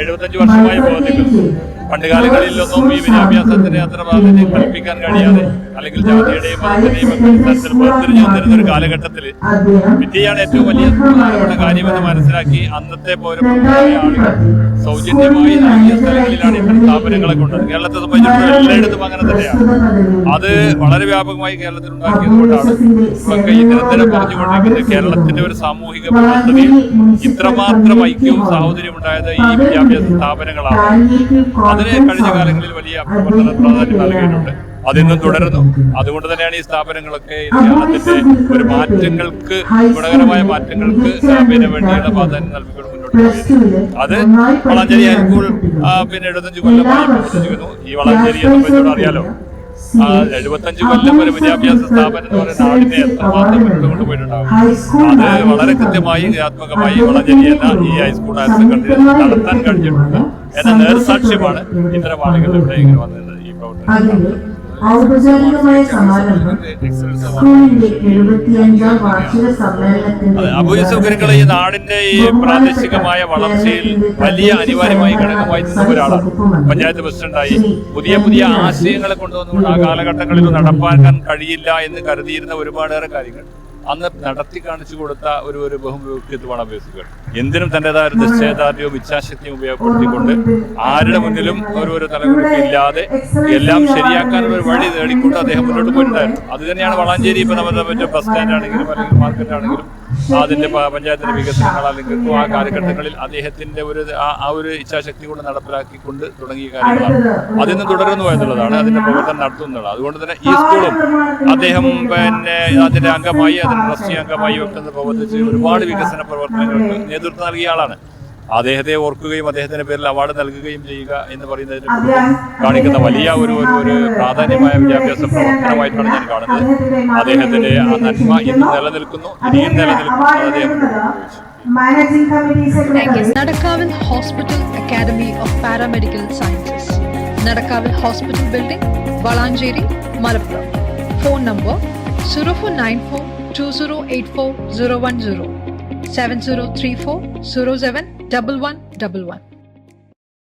എഴുപത്തഞ്ച് വർഷമായി പോകുന്നില്ല പണ്ട് കാലങ്ങളിലൊന്നും ഈ വിദ്യാഭ്യാസത്തിന് അത്ര പ്രാധാന്യം കൽപ്പിക്കാൻ കഴിയാതെ അല്ലെങ്കിൽ ജാതിയുടെയും ഒരു കാലഘട്ടത്തിൽ വിദ്യയാണ് ഏറ്റവും വലിയ പ്രധാനപ്പെട്ട കാര്യമെന്ന് മനസ്സിലാക്കി അന്നത്തെ പൗരന്മാരായ ആളുകൾ സൗജന്യമായി നൽകിയ സ്ഥലങ്ങളിലാണ് ഇത്തരം സ്ഥാപനങ്ങളെ കൊണ്ടത് കേരളത്തെ സംബന്ധിച്ചിടത്തോളം എല്ലായിടത്തും അങ്ങനെ തന്നെയാണ്. അത് വളരെ വ്യാപകമായി കേരളത്തിൽ ഉണ്ടാക്കിയത് കൊണ്ടാണ് ഈ നിരന്തരം പറഞ്ഞുകൊണ്ടിരിക്കുന്നത്. കേരളത്തിന്റെ ഒരു സാമൂഹിക പ്രവർത്തനയിൽ ഇത്രമാത്രം ഐക്യവും സാഹോദര്യവും ഉണ്ടായത് ഈ വിദ്യാഭ്യാസ സ്ഥാപനങ്ങളാണ്. അതിന് കഴിഞ്ഞ കാലങ്ങളിൽ വലിയ പ്രവർത്തന പ്രാധാന്യം നൽകിയിട്ടുണ്ട്. അതിന്നും തുടരുന്നു. അതുകൊണ്ട് തന്നെയാണ് ഈ സ്ഥാപനങ്ങളൊക്കെ കേരളത്തിന്റെ ഒരു മാറ്റങ്ങൾക്ക് ഗുണകരമായ മാറ്റങ്ങൾക്ക് പിന്നെ വേണ്ടിയുള്ള പ്രാധാന്യം നൽകിക്കൊണ്ട് മുന്നോട്ട് പോയത്. അത് വളഞ്ചേരി ഹൈസ്കൂൾ ആ, പിന്നെ എഴുപത്തഞ്ച് കൊല്ലമായി പ്രവർത്തിച്ചിരുന്നു ഈ വളഞ്ചേരി അറിയാലോ. എഴുപത്തഞ്ച് കൊല്ലം ഒരു വിദ്യാഭ്യാസ സ്ഥാപനം എന്ന് പറയുന്ന നാടിനെ എത്രമാത്രം മുന്നോട്ട് കൊണ്ടുപോയിട്ടുണ്ടാവും അത് വളരെ കൃത്യമായി ക്രിയാത്മകമായി വളഞ്ചേരി എന്ന ഈ ഹൈസ്കൂൾ ഹയർ സെക്കൻഡറി നടത്താൻ കഴിഞ്ഞിട്ടുണ്ട്. എന്ന നേർസാക്ഷ്യമാണ് ഇത്തരം ആളുകൾ ഇവിടെ ഇങ്ങനെ വന്നത് ഈ പ്രവർത്തനം ഔപചാരികമായ സമാരംഭം സ്കൂളിന്റെ എഴുപത്തിയഞ്ചാം വാർഷിക സമ്മേളനത്തിന്റെ അതെ, ഈ നാടിന്റെ ഈ പ്രാദേശികമായ വളർച്ചയിൽ വലിയ അനിവാര്യമായി ഘടകമായി ഒരാളാണ് പഞ്ചായത്ത് പ്രസിഡന്റായി. പുതിയ പുതിയ ആശയങ്ങളെ കൊണ്ടുവന്നുകൊണ്ട് ആ കാലഘട്ടങ്ങളിൽ നടപ്പാക്കാൻ കഴിയില്ല എന്ന് കരുതിയിരുന്ന ഒരുപാടേറെ കാര്യങ്ങൾ. അന്ന് നടത്തി കാണിച്ചു കൊടുത്ത ഒരു ഒരു ബഹുമുഖ്യത്വമാണ് അഭ്യസികൾ. എന്തിനും തന്റേതായ ഒരു നിശ്ചയദാർഢ്യവും ഇച്ഛാശക്തിയും ഉപയോഗപ്പെടുത്തിക്കൊണ്ട് ആരുടെ മുന്നിലും ഒരു ഒരു ഇല്ലാതെ എല്ലാം ശരിയാക്കാൻ ഒരു വഴി നേടിക്കൊണ്ട് അദ്ദേഹം മുന്നോട്ട് പോയിട്ടുണ്ടായിരുന്നു. അത് തന്നെയാണ് വളാഞ്ചേരി ഇപ്പൊ നമ്മുടെ മറ്റേ ബസ് സ്റ്റാൻഡ് ആണെങ്കിലും അല്ലെങ്കിൽ മാർക്കറ്റ് ആണെങ്കിലും അതിന്റെ പഞ്ചായത്തിന്റെ വികസനങ്ങൾ അല്ലെങ്കിൽ ആ കാലഘട്ടങ്ങളിൽ അദ്ദേഹത്തിന്റെ ഒരു ആ- ഒരു ഇച്ഛാശക്തി കൊണ്ട് നടപ്പിലാക്കിക്കൊണ്ട് തുടങ്ങിയ കാര്യങ്ങളാണ്. അതിന്ന് തുടരുന്നു എന്നുള്ളതാണ് അതിന്റെ പ്രവർത്തനം നടത്തുന്നുള്ളത് അതുകൊണ്ട് തന്നെ ഈ സ്കൂളും അദ്ദേഹം പിന്നെ അതിന്റെ അംഗമായി അതിന്റെ ട്രസ്റ്റി അംഗമായി ഒക്കെ പ്രവർത്തിച്ച് ഒരുപാട് വികസന പ്രവർത്തനങ്ങൾക്ക് നേതൃത്വം നൽകിയ ആളാണ്. അദ്ദേഹത്തെ ഓർക്കുകയും അദ്ദേഹത്തിന്റെ പേരിൽ അവാർഡ് നൽകുകയും ചെയ്യുക എന്ന് പറയുന്നതിന് കാണിക്കുന്ന വലിയ ഒരു ഒരു ഒരു പ്രാധാന്യമായ വിദ്യാഭ്യാസ പ്രവർത്തനമായിട്ടാണ് ഞാൻ കാണുന്നത്. അദ്ദേഹത്തിന്റെ ആ നന്മ ഇന്ന് നിലനിൽക്കുന്നു. ഇനിയും നിലനിൽക്കും അത് അദ്ദേഹം ഉപയോഗിച്ചു managing committee secretary Nadakavil Hospital Academy of Paramedical Sciences. Nadakavil Hospital Building, Valanjeri, Malappuram. Phone number 0494 2084 double one double one.